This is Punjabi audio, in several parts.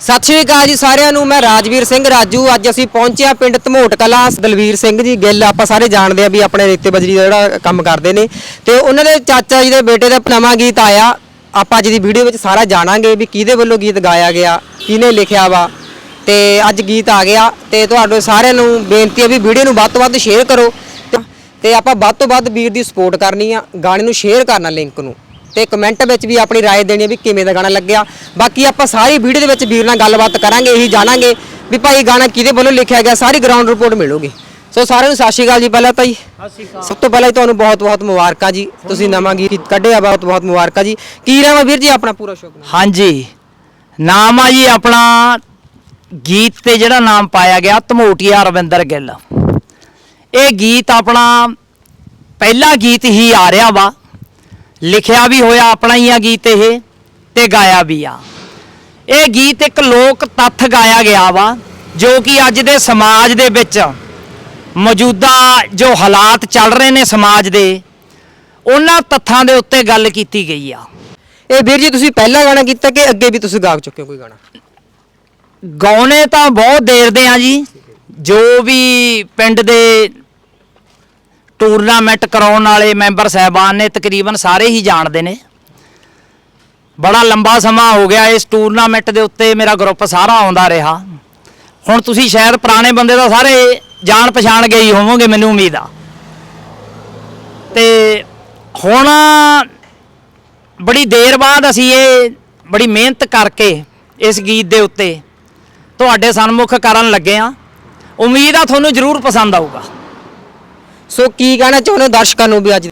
ਸਤਿ ਸ਼੍ਰੀ ਅਕਾਲ ਜੀ ਸਾਰਿਆਂ ਨੂੰ, ਮੈਂ ਰਾਜਵੀਰ ਸਿੰਘ ਰਾਜੂ। ਅੱਜ ਅਸੀਂ ਪਹੁੰਚਿਆ ਪਿੰਡ ਧਮੋਟ ਕਲਾ। ਦਲਵੀਰ ਸਿੰਘ ਜੀ, ਗਿੱਲ, ਆਪਾਂ ਸਾਰੇ ਜਾਣਦੇ ਆ ਵੀ ਆਪਣੇ ਰੇਤੇ ਬਜਰੀ ਦਾ ਜਿਹੜਾ ਕੰਮ ਕਰਦੇ ਨੇ। ਤੇ ਉਹਨਾਂ ਦੇ ਚਾਚਾ ਜੀ ਦੇ ਬੇਟੇ ਦਾ ਨਵਾਂ ਗੀਤ ਆਇਆ। ਆਪਾਂ ਅੱਜ ਦੀ ਵੀਡੀਓ ਵਿੱਚ ਸਾਰਾ ਜਾਣਾਂਗੇ ਵੀ ਕਿਹਦੇ ਵੱਲੋਂ ਗੀਤ ਗਾਇਆ ਗਿਆ, ਕਿਹਨੇ ਲਿਖਿਆ ਵਾ। ਤੇ ਅੱਜ ਗੀਤ ਆ ਗਿਆ। ਤੇ ਤੁਹਾਡੇ ਸਾਰਿਆਂ ਨੂੰ ਬੇਨਤੀ ਹੈ ਵੀ ਵੀਡੀਓ ਨੂੰ ਵੱਧ ਤੋਂ ਵੱਧ ਸ਼ੇਅਰ ਕਰੋ। ਤੇ- ਤੇ ਆਪਾਂ ਵੱਧ ਤੋਂ ਵੱਧ ਵੀਰ ਦੀ ਸਪੋਰਟ ਕਰਨੀ ਆ। ਗਾਣੇ ਨੂੰ ਸ਼ੇਅਰ ਕਰਨਾ ਲਿੰਕ ਨੂੰ। ਤੇ ਕਮੈਂਟ ਵਿੱਚ ਵੀ ਆਪਣੀ رائے ਦੇਣੀ ਹੈ ਵੀ ਕਿਵੇਂ ਦਾ ਗਾਣਾ ਲੱਗਿਆ ਬਾਕੀ ਆਪਾਂ ਸਾਰੀ ਵੀਡੀਓ ਦੇ ਵਿੱਚ ਵੀਰ ਨਾਲ ਗੱਲਬਾਤ ਕਰਾਂਗੇ ਇਹੀ ਜਾਣਾਂਗੇ ਵੀ ਭਾਈ ਗਾਣਾ ਕਿਹਦੇ ਵੱਲੋਂ ਲਿਖਿਆ ਗਿਆ ਸਾਰੀ ਗਰਾਊਂਡ ਰਿਪੋਰਟ ਮਿਲੂਗੀ ਸੋ ਸਾਰਿਆਂ ਨੂੰ ਸਤਿ ਸ਼੍ਰੀ ਅਕਾਲ ਜੀ ਪਹਿਲਾਂ ਤਾਂ ਜੀ ਸਭ ਤੋਂ ਪਹਿਲਾਂ ਹੀ ਤੁਹਾਨੂੰ ਬਹੁਤ ਬਹੁਤ ਮੁਬਾਰਕਾਂ ਜੀ ਤੁਸੀਂ ਨਵਾਂ ਗੀਤ ਕੱਢਿਆ ਬਹੁਤ ਬਹੁਤ ਮੁਬਾਰਕਾਂ ਜੀ ਕੀ ਨਾਮ ਹੈ ਵੀਰ ਜੀ ਆਪਣਾ ਪੂਰਾ ਸ਼ੁਭ ਨਾਮ ਹਾਂਜੀ ਨਾਮ ਆ ਜੀ ਆਪਣਾ ਗੀਤ ਤੇ ਜਿਹੜਾ ਨਾਮ ਪਾਇਆ ਗਿਆ ਧਮੋਟੀਆ ਰਵਿੰਦਰ ਗਿੱਲ ਇਹ ਗੀਤ ਆਪਣਾ ਪਹਿਲਾ ਗੀਤ ਹੀ ਆ ਰਿਹਾ ਵਾ ਲਿਖਿਆ ਵੀ ਹੋਇਆ ਆਪਣਾ ਹੀ ਆ ਗੀਤ ਇਹ ਤੇ ਗਾਇਆ ਵੀ ਆ। ਇਹ ਗੀਤ ਇੱਕ ਲੋਕ ਤੱਥ ਗਾਇਆ ਗਿਆ ਵਾ ਜੋ ਕਿ ਅੱਜ ਦੇ ਸਮਾਜ ਦੇ ਵਿੱਚ ਮੌਜੂਦਾ ਜੋ ਹਾਲਾਤ ਚੱਲ ਰਹੇ ਨੇ ਸਮਾਜ ਦੇ ਉਹਨਾਂ ਤੱਥਾਂ ਦੇ ਉੱਤੇ ਗੱਲ ਕੀਤੀ ਗਈ ਆ। ਇਹ ਵੀਰ ਜੀ ਤੁਸੀਂ ਪਹਿਲਾ ਗਾਣਾ ਕੀਤਾ ਕਿ ਅੱਗੇ ਵੀ ਤੁਸੀਂ ਗਾ ਚੁੱਕੇ ਹੋ ਕੋਈ ਗਾਣਾ? ਗਾਉਣੇ ਤਾਂ ਬਹੁਤ ਦੇਰ ਦੇ ਆ ਜੀ ਜੋ ਵੀ ਪਿੰਡ ਦੇ ਟੂਰਨਾਮੈਂਟ ਕਰਾਉਣ ਵਾਲੇ ਮੈਂਬਰ ਸਹਿਬਾਨ ਨੇ ਤਕਰੀਬਨ ਸਾਰੇ ਹੀ ਜਾਣਦੇ ਨੇ। ਬੜਾ ਲੰਬਾ ਸਮਾਂ ਹੋ ਗਿਆ ਇਸ ਟੂਰਨਾਮੈਂਟ ਦੇ ਉੱਤੇ, ਮੇਰਾ ਗਰੁੱਪ ਸਾਰਾ ਆਉਂਦਾ ਰਿਹਾ। ਹੁਣ ਤੁਸੀਂ ਸ਼ਾਇਦ ਪੁਰਾਣੇ ਬੰਦੇ ਦਾ ਸਾਰੇ ਜਾਣ ਪਛਾਣ ਗਏ ਹੀ ਹੋਵੋਗੇ, ਮੈਨੂੰ ਉਮੀਦ ਆ। ਤੇ ਹੁਣ ਬੜੀ ਦੇਰ ਬਾਅਦ ਅਸੀਂ ਇਹ ਬੜੀ ਮਿਹਨਤ ਕਰਕੇ ਇਸ ਗੀਤ ਦੇ ਉੱਤੇ ਤੁਹਾਡੇ ਸਨਮੁਖ ਕਰਨ ਲੱਗੇ ਆ ਉਮੀਦ ਆ ਤੁਹਾਨੂੰ ਜ਼ਰੂਰ ਪਸੰਦ ਆਊਗਾ। ਸੋ ਕੀ ਕਹਿਣਾ ਚਾਹੁੰਦੇ ਹੋ ਦਰਸ਼ਕਾਂ ਨੂੰ ਵੀ ਅੱਜ?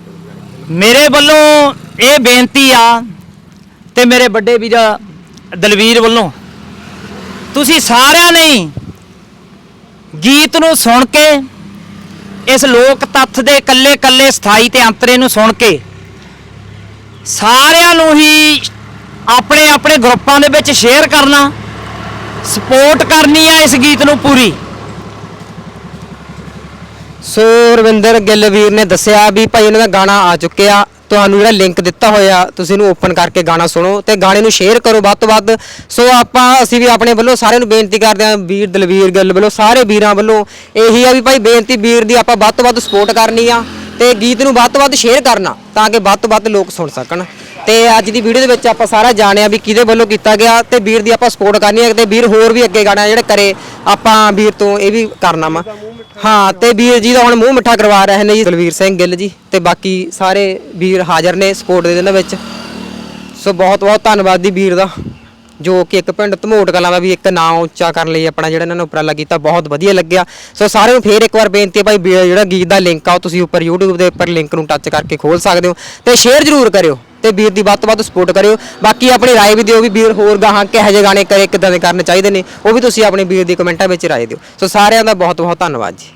ਮੇਰੇ ਵੱਲੋਂ ਇਹ ਬੇਨਤੀ ਆ ਤੇ ਮੇਰੇ ਵੱਡੇ ਵੀਰ ਦਲਵੀਰ ਵੱਲੋਂ, ਤੁਸੀਂ ਸਾਰਿਆਂ ਨੇ ਗੀਤ ਨੂੰ ਸੁਣ ਕੇ, ਇਸ ਲੋਕ ਤੱਥ ਦੇ ਕੱਲੇ ਕੱਲੇ ਸਥਾਈ ਤੇ ਅੰਤਰੇ ਨੂੰ ਸੁਣ ਕੇ, ਸਾਰਿਆਂ ਨੂੰ ਹੀ ਆਪਣੇ ਆਪਣੇ ਗਰੁੱਪਾਂ ਦੇ ਵਿੱਚ ਸ਼ੇਅਰ ਕਰਨਾ ਸਪੋਰਟ ਕਰਨੀ ਆ ਇਸ ਗੀਤ ਨੂੰ ਪੂਰੀ। ਸੋ ਰਵਿੰਦਰ ਗਿੱਲ ਵੀਰ ਨੇ ਦੱਸਿਆ ਵੀ ਭਾਈ ਉਹਨਾਂ ਦਾ ਗਾਣਾ ਆ ਚੁੱਕਿਆ। ਤੁਹਾਨੂੰ ਜਿਹੜਾ ਲਿੰਕ ਦਿੱਤਾ ਹੋਇਆ, ਤੁਸੀਂ ਇਹਨੂੰ ਓਪਨ ਕਰਕੇ ਗਾਣਾ ਸੁਣੋ ਤੇ ਗਾਣੇ ਨੂੰ ਸ਼ੇਅਰ ਕਰੋ ਵੱਧ ਤੋਂ ਵੱਧ। ਸੋ ਆਪਾਂ, ਅਸੀਂ ਵੀ ਆਪਣੇ ਵੱਲੋਂ ਸਾਰਿਆਂ ਨੂੰ ਬੇਨਤੀ ਕਰਦੇ ਹਾਂ, ਵੀਰ, ਦਲਵੀਰ, ਗਿੱਲ ਵੱਲੋਂ, ਸਾਰੇ ਵੀਰਾਂ ਵੱਲੋਂ ਇਹੀ ਆ ਵੀ ਭਾਈ ਬੇਨਤੀ ਵੀਰ ਦੀ ਆਪਾਂ ਵੱਧ ਤੋਂ ਵੱਧ ਸਪੋਰਟ ਕਰਨੀ ਆ ਤੇ ਗੀਤ ਨੂੰ ਵੱਧ ਤੋਂ ਵੱਧ ਸ਼ੇਅਰ ਕਰਨਾ ਤਾਂ ਕਿ ਵੱਧ ਤੋਂ ਵੱਧ ਲੋਕ ਸੁਣ ਸਕਣ। ਤੇ ਅੱਜ ਦੀ ਵੀਡੀਓ ਦੇ ਵਿੱਚ ਆਪਾਂ ਸਾਰਾ ਜਾਣਿਆ ਵੀ ਕਿਹਦੇ ਵੱਲੋਂ ਕੀਤਾ ਗਿਆ ਤੇ ਵੀਰ ਦੀ ਆਪਾਂ ਸਪੋਰਟ ਕਰਨੀ ਹੈ ਤੇ ਵੀਰ ਹੋਰ ਵੀ ਅੱਗੇ ਗਾਣਾ ਜਿਹੜੇ ਕਰੇ ਆਪਾਂ ਵੀਰ ਤੋਂ ਇਹ ਵੀ ਕਰਨਾ ਵਾ। ਹਾਂ, ਤੇ ਵੀਰ ਜੀ ਦਾ ਹੁਣ ਮੂੰਹ ਮਿੱਠਾ ਕਰਵਾ ਰਹੇ ਨੇ ਜੀ, ਦਲਵੀਰ ਸਿੰਘ ਗਿੱਲ ਜੀ ਤੇ ਬਾਕੀ ਸਾਰੇ ਵੀਰ ਹਾਜ਼ਰ ਨੇ ਸਪੋਰਟ ਦੇ ਇਹਨਾਂ ਵਿੱਚ। ਸੋ ਬਹੁਤ ਬਹੁਤ ਧੰਨਵਾਦ ਦੀ ਵੀਰ ਦਾ, ਜੋ ਕਿ ਇੱਕ ਪਿੰਡ ਧਮੋਟ ਕਲਾਂ ਦਾ ਵੀ ਇੱਕ ਨਾਂ ਉੱਚਾ ਕਰਨ ਲਈ ਆਪਣਾ ਜਿਹੜਾ ਇਹਨਾਂ ਨੇ ਉਪਰਾਲਾ ਕੀਤਾ, ਬਹੁਤ ਵਧੀਆ ਲੱਗਿਆ। ਸੋ ਸਾਰਿਆਂ ਨੂੰ ਫੇਰ ਇੱਕ ਵਾਰ ਬੇਨਤੀ ਹੈ ਭਾਈ, ਵੀ ਜਿਹੜਾ ਗੀਤ ਦਾ ਲਿੰਕ ਆ ਉਹ ਤੁਸੀਂ ਉੱਪਰ YouTube ਦੇ ਉੱਪਰ ਲਿੰਕ ਨੂੰ ਟੱਚ ਕਰਕੇ ਖੋਲ ਸਕਦੇ ਹੋ ਤੇ ਸ਼ੇਅਰ ਜ਼ਰੂਰ ਕਰਿਓ। ਤੇ ਵੀਰ ਦੀ ਵੱਧ ਤੋਂ ਵੱਧ ਸਪੋਰਟ ਕਰਿਓ। ਬਾਕੀ ਆਪਣੀ ਰਾਏ ਵੀ ਦਿਓ ਵੀ ਵੀਰ ਹੋਰ ਗਾਹਾਂ ਕਿਹੋ ਜਿਹੇ ਗਾਣੇ ਕਰੇ ਕਿਦਾਂ ਦੇ ਕਰਨੇ ਚਾਹੀਦੇ ਨੇ, ਉਹ ਵੀ ਤੁਸੀਂ ਆਪਣੇ ਵੀਰ ਦੀ ਕਮੈਂਟਾਂ ਵਿੱਚ ਰਾਏ ਦਿਓ। ਸੋ ਸਾਰਿਆਂ ਦਾ ਬਹੁਤ ਬਹੁਤ ਧੰਨਵਾਦ ਜੀ।